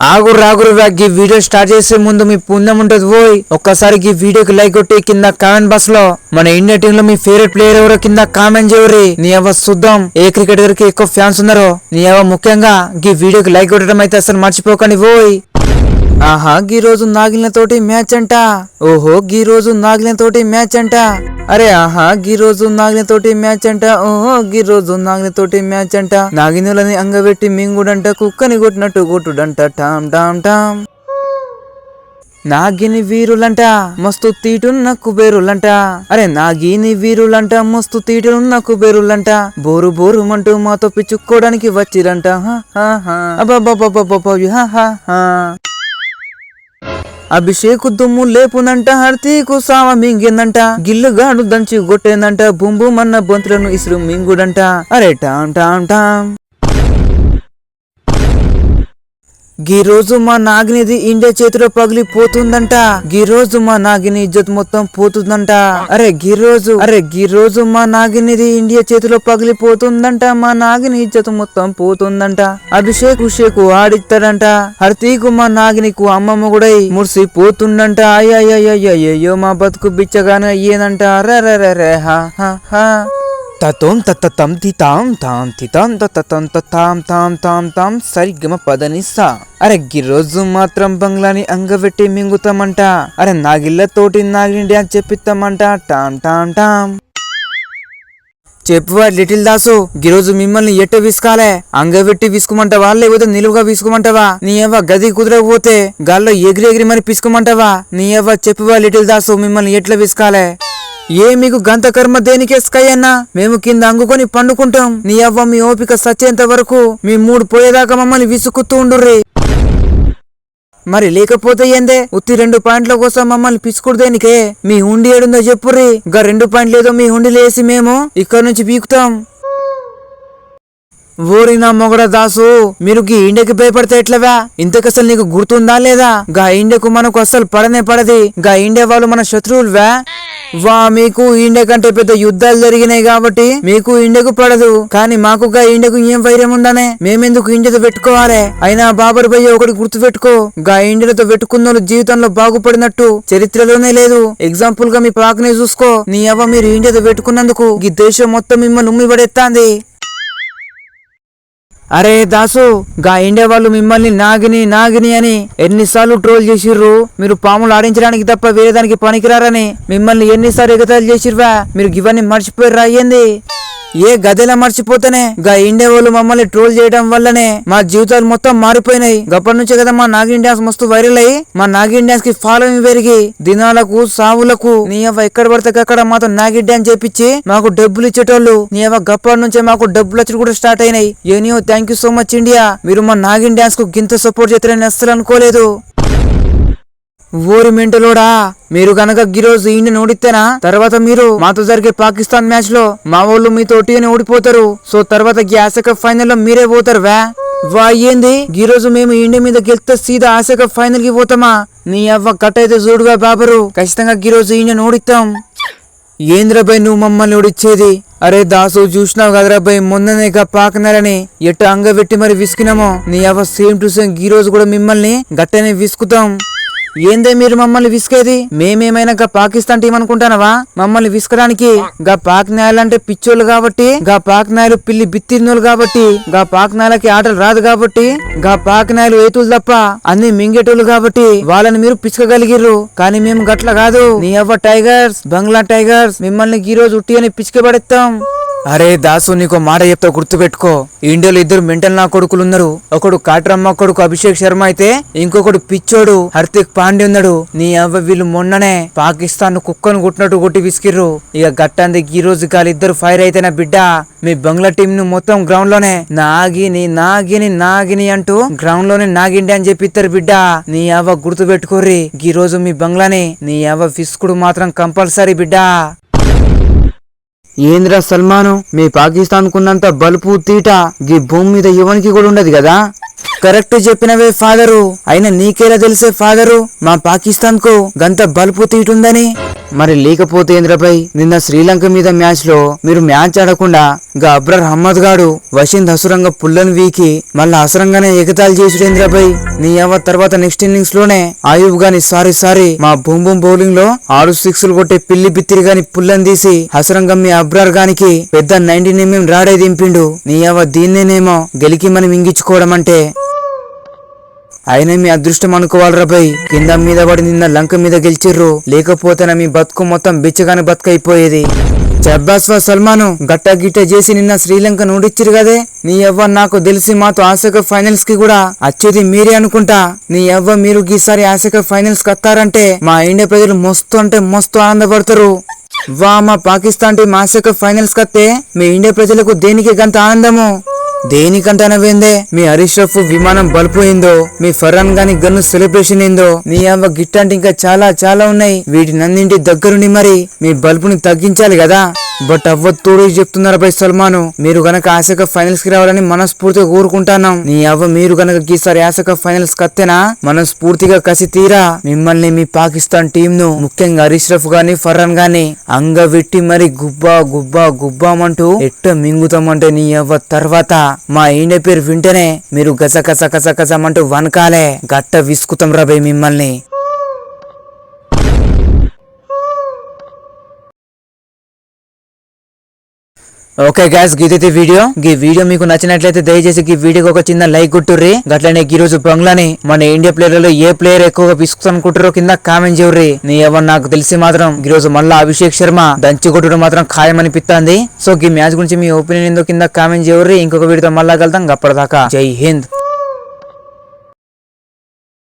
ఆగురు ఆగురు ఈ video start చేసే ముందు మీ పుణ్యం ఉంటుంది పోయి ఒక్కసారి ఈ వీడియోకి లైక్ కొట్టి కింద కామెంట్ బాక్స్లో మన ఇండియా టీమ్లో మీ ఫేవరెట్ ప్లేయర్ ఎవరో కింద కామెంట్ చేయరి నీ అవ్వ చూద్దాం ఏ క్రికెటర్కి ఎక్కువ ఫ్యాన్స్ ఉన్నారో నీ అవ్వ ముఖ్యంగా ఈ వీడియోకి లైక్ కొట్టడం అయితే అసలు మర్చిపోకండి పోయి ఆహా గీ రోజు నాగిన తోటి మ్యాచ్ అంట. ఓహో గీ రోజు నాగిన తోటి మ్యాచ్ అంట. అరే ఆహా గీ రోజు నాగిన తోటి మ్యాచ్ అంట. ఓహో గీ రోజు నాగిన తోటి మ్యాచ్ అంట. నాగినులని అంగబెట్టి మింగుడంట కుక్కని కొట్టినట్టు కొట్టుడంట. టామ్ టామ్ టామ్ నాగిని వీరులంట మస్తు తీటున్న కుబేరులంట. అరే నాగిని వీరులంట మస్తు తీటున్న కుబేరులంట. బోరు బోరు అంటూ మాతో పిచ్చుకోవడానికి వచ్చిరంట. హా, అభిషేకు దుమ్ము లేపునంట హర్తీకు సావ మింగిందంట గిల్లుగాడు దంచి కొట్టేందంట బుంబు మన్న బొంతులను ఇసురు మింగుడంట. అరే టామ్ టామ్ టామ్ గీ రోజు మా నాగినిది ఇండియా చేతిలో పగిలిపోతుందంట. గీ రోజు మా నాగిని ఇజ్జత్ మొత్తం పోతుందంట. అరే గీ రోజు అరే గీ రోజు మా నాగినిది ఇండియా చేతిలో పగిలిపోతుందంట. మా నాగిని ఇజ్జత్ మొత్తం పోతుందంట. అభిషేక్ ఉషేకు ఆడిస్తాడంట. హర్తీకు మా నాగినికు అమ్మమ్మ కూడా మురిసి పోతుందంట అయ్యో మా బతుకు బిచ్చగానే అయ్యేదంట. రే రే రే హా హా హా. తతోం తతం తితాం తాం తితాం తతం తతాం తాం తాం తాం సరిగమ పదనిస్తా అరే గిరోజు మాత్రం బంగ్లాని అంగబెట్టి మింగుతామంట. అరే నాగిళ్ళతోటి నాగిని డ్యాన్స్ చెప్పిస్తామంట. టాం టాం టాం. చెప్పువా లిటిల్ దాసు గిరోజు మిమ్మల్ని ఎట్ట విసుకాలే? అంగబెట్టి విసుకుమంటావా? లేకపోతే నిలువుగా విసుకుమంటావా? నీ అవ్వ గది కుదరకపోతే గాల్లో ఎగిరి ఎగిరి మరి పిసుకుమంటావా? నీ అవ్వ చెప్పువా లిటిల్ దాసు మిమ్మల్ని ఎట్లా విసుకాలే? ఏ మీకు గంత కర్మ దేనికే స్కయ్యన్నా మేము కింద అంగుకొని పండుకుంటాం. నీ అవ్వ మీ ఓపిక సచ్చేంత వరకు మీ మూడు పోయేదాకా మమ్మల్ని విసుకుతూ ఉండుర్రి. మరి లేకపోతే ఏందే? ఉత్తి రెండు పాయింట్ల కోసం మమ్మల్ని పిసుకుడు దేనికే మీ హుండి ఏడుందో చెప్పుర్రి. గా రెండు పాయింట్లు ఏదో మీ హుండి లేసి మేము ఇక్కడ నుంచి పీకుతాం. ఓరి నా మొగడ దాసు మీరు గీ ఇండకి భయపడితే ఎట్లవా ఇంతకసలు నీకు గుర్తుందా లేదా? గా ఇండకు మనకు అసలు పడనే పడది. గా ఇండే వాళ్ళు మన శత్రువులువా? వా మీకు ఇండియా కంటే పెద్ద యుద్ధాలు జరిగినాయి కాబట్టి మీకు ఇండియాకు పడదు. కానీ మాకు గా ఇండియాకు ఏం వైర్యం ఉందనే? మేమెందుకు ఇండియాతో పెట్టుకోవాలి? అయినా బాబర్ భయ్య ఒకటి గుర్తు పెట్టుకో గా ఇండియాతో పెట్టుకున్న జీవితంలో బాగుపడినట్టు చరిత్రలోనే లేదు. ఎగ్జాంపుల్గా మీ పాకనే చూసుకో. నీ అవ్వ మీరు ఇండియాతో పెట్టుకున్నందుకు ఈ దేశం మొత్తం మిమ్మల్ని ఉమ్మి పడేస్తాంది అరే దాసు గా ఇండియా వాళ్ళు మిమ్మల్ని నాగిని నాగిని అని ఎన్నిసార్లు ట్రోల్ చేసిర్రు? మీరు పాములు ఆడించడానికి తప్ప వేరే దానికి పనికిరారని మిమ్మల్ని ఎన్నిసార్లు ఎగతాలు చేసిర్వా మీరు ఇవన్నీ మర్చిపోయి అయ్యింది ఏ గదిలా మర్చిపోతేనే? గా ఇండియా వాళ్ళు మమ్మల్ని ట్రోల్ చేయడం వల్లనే మా జీవితాలు మొత్తం మారిపోయినాయి. గప్పటి నుంచే కదా మా నాగిన్ డాన్స్ మస్తు వైరల్ అయ్యి మా నాగిన్ డాన్స్కి ఫాలోయింగ్ పెరిగి దినాలకు సావులకు నీ అవ్వ ఎక్కడ పడితే అక్కడ మాతో నాగిన్ డాన్స్ చేపించి మాకు డబ్బులు ఇచ్చేటోళ్ళు నీ అవ్వ గప్పటి నుంచే మాకు డబ్బులు వచ్చి కూడా స్టార్ట్ అయినాయి. ఏనియో thank you so much India మీరు మా నాగిన్ డాన్స్కు గింత సపోర్ట్ చేస్తారని అస్సలు అనుకోలేదు. ఓరి మెంటలోడా? మీరు గనక గిరోజు ఇండియన్ ఓడితేనా? తర్వాత మీరు మాతో జరిగే పాకిస్తాన్ మ్యాచ్లో మా వాళ్ళు మీతో ఓడిపోతారు. సో తర్వాత గ్యాస్ కప్ ఫైనల్లో మీరే పోతారు వా? వా ఏంది? ఈ రోజు మేము ఇండియా మీద గెలిస్తే సీదా ఆసియా కప్ ఫైనల్కి పోతామా? నీ అవ్వ కట్ అయితే చూడువా బాబరు. ఖచ్చితంగా ఈ రోజు ఇండియన్ ఓడిస్తాం ఏంద్రబాయ్ నువ్వు మమ్మల్ని ఓడిచ్చేది? అరే దాసు చూసినావు కదరా బాయ్ మొన్ననే పాకనారని. ఎట్ట అంగబెట్టి మరి విసికినామో? నీ అవ్వ సేమ్ టు సేమ్ ఈ రోజు కూడా మిమ్మల్ని గట్టనే విసుకుతాం. ఏందే మీరు మమ్మల్ని విసికేది? మేమేమైనా గా పాకిస్తాన్ టీం అనుకుంటానవా? మమ్మల్ని విసుకడానికి గా పాక్ నాయాలంటే అంటే పిచ్చోళ్ళు కాబట్టి గా పాక్ నాయలు పిల్లి బిత్తిరినోళ్ళు కాబట్టి గా పాక్ నాయలకి ఆటలు రాదు కాబట్టి గా పాక్ నాయలు ఏతులు తప్ప అన్ని మింగేటోళ్ళు కాబట్టి వాళ్ళని మీరు పిచ్చుకగలిగిర్రు కానీ మేము గట్ల కాదు. నీ అవ్వ టైగర్స్ బంగ్లా టైగర్స్ మిమ్మల్ని ఈ రోజు ఉట్టి అని పిచ్చుకబడేస్తాం అరే దాసు నీకు మాట చెప్తా గుర్తుపెట్టుకో. ఇండియాలో ఇద్దరు మెంటల్ నా కొడుకులు ఉన్నారు ఒకడు కాట్రమ్మ కొడుకు అభిషేక్ శర్మ అయితే ఇంకొకడు పిచ్చోడు హర్తిక్ పాండే ఉన్నాడు. నీ అవ్వ వీళ్ళు మొన్ననే పాకిస్తాన్ కుక్కను కొట్టినట్టు కొట్టి విసికిర్రు ఇక గట్టంది ఈ రోజు కాలు ఇద్దరు ఫైర్ అయితేనా బిడ్డ. మీ బంగ్లా టీం ను మొత్తం గ్రౌండ్లోనే నాగిని నాగిని నాగిని అంటూ గ్రౌండ్లోనే నాగిండి అని చెప్పిస్తారు బిడ్డ. నీ అవ్వ గుర్తు పెట్టుకోర్రి ఈ రోజు మీ బంగ్లాని నీ అవ్వ విసుకుడు మాత్రం కంపల్సరీ బిడ్డ. ఏంద్రా సల్మాను? మీ పాకిస్తాన్ కున్నంత బలుపు తీట గీ భూమి మీద ఎవరికి కూడా ఉండదు కదా? కరెక్ట్ చెప్పినవే ఫాదరు. అయినా నీకేలా తెలిసే ఫాదరు? మా పాకిస్తాన్కు గంత బలుపు తీటుందని? మరి లేకపోతే ఇంద్రపై నిన్న శ్రీలంక మీద మ్యాచ్లో మీరు మ్యాచ్ ఆడకుండా గా అబ్రార్ అహ్మద్ గాడు వషింద్ అసురంగా పుల్లని వీకి మళ్ళా అసురంగానే ఎగతాలు చేసుడేంద్రపై నీ అవ్వ తర్వాత నెక్స్ట్ ఇన్నింగ్స్లోనే ఆయుబ్ గాని సారీ సారీ మా బూమ్ బూమ్ బౌలింగ్లో ఆరు సిక్స్లు కొట్టే పిల్లి బిత్తిరి గాని పుల్లని తీసి హసరంగం మీ అబ్రార్ గానికి పెద్ద నైన్టీన్ ఎంఎం రాడే దింపిండు. నీ అవ్వ దీన్నేనేమో గెలికి మనం ఇంగించుకోవడం అంటే అయినా మీ అదృష్టం అనుకోవాలరా బై కింద మీద పడి నిన్న లంక మీద గెలిచిర్రు. లేకపోతే మీ బతుకు మొత్తం బిచ్చగాని బతుకైపోయేది. జబ్బాస్వా సల్మాను గట్ట గిట్ట చేసి నిన్న శ్రీలంక నూడిచ్చిరు కదే. నీ ఎవ్వ నాకు తెలిసి మాతో ఆశక ఫైనల్స్కి కూడా వచ్చేది మీరే అనుకుంటా. నీ ఎవ్వ మీరు ఈసారి ఆశక ఫైనల్స్కి వస్తారంటే మా ఇండియా ప్రజలు మస్తు అంటే మస్తు ఆనందపడతారు. వా మా పాకిస్తాన్ టీం ఆసక ఫైనల్స్ కత్తే మీ ఇండియా ప్రజలకు దేనికి గంత ఆనందము? దేనికంటనవేందే మీ హరీష్ రఫ్ విమానం బలిపోయిందో మీ ఫరాన్ గాని గన్ను సెలబ్రేషన్ ఏందో మీ అవ్వ గిట్ అంటే ఇంకా చాలా చాలా ఉన్నాయి. వీటినన్నింటి దగ్గరుండి మరి మీ బల్బుని తగ్గించాలి కదా? బట్ అవ్వ తోడు చెప్తున్నారు బై సల్మాను? మీరు గనక ఆశక ఫైనల్స్కి రావాలని మనస్ఫూర్తిగా కోరుకుంటున్నాం. నీ అవ్వ మీరు గనక ఈసారి ఆశక ఫైనల్స్ కత్తేనా? మనస్ఫూర్తిగా కసి తీరా. మిమ్మల్ని మీ పాకిస్తాన్ టీం ను ముఖ్యంగా అరిష్రఫ్ గాని ఫర్హాన్ గాని అంగవెట్టి మరి గుబ్బా గుబ్బా గుబ్బామంటూ ఎట్ట మింగుతామంటే నీ అవ్వ తర్వాత? మా ఇండియా పేరు వింటేనే మీరు గస కస కస కసమంటూ వనకాలే. గట్ట విసుకుతాం రాబోయ్ మిమ్మల్ని. ఓకే గ్యాస్ గీదైతే వీడియో ఈ వీడియో మీకు నచ్చినట్లయితే దయచేసి ఈ వీడియోకి ఒక చిన్న లైక్ కొట్టుర్రి. గట్లనే ఈ రోజు బంగ్లాని మన ఇండియా ప్లేయర్లలో ఏ ప్లేయర్ ఎక్కువగా పిసుకుతానుకుంటారో కింద కామెంట్ చేయర్రి. నీ ఎవరు నాకు తెలిసి మాత్రం ఈ రోజు మళ్ళా అభిషేక్ శర్మ దంచి కొట్టడం మాత్రం ఖాయం అనిపిస్తుంది సో ఈ మ్యాచ్ గురించి మీ ఒపీనియన్ ఏందో కింద కామెంట్ చేయర్రి. ఇంకొక వీడియోతో మళ్ళా కలుద్దాం. అప్పటిదాకా జై హింద్.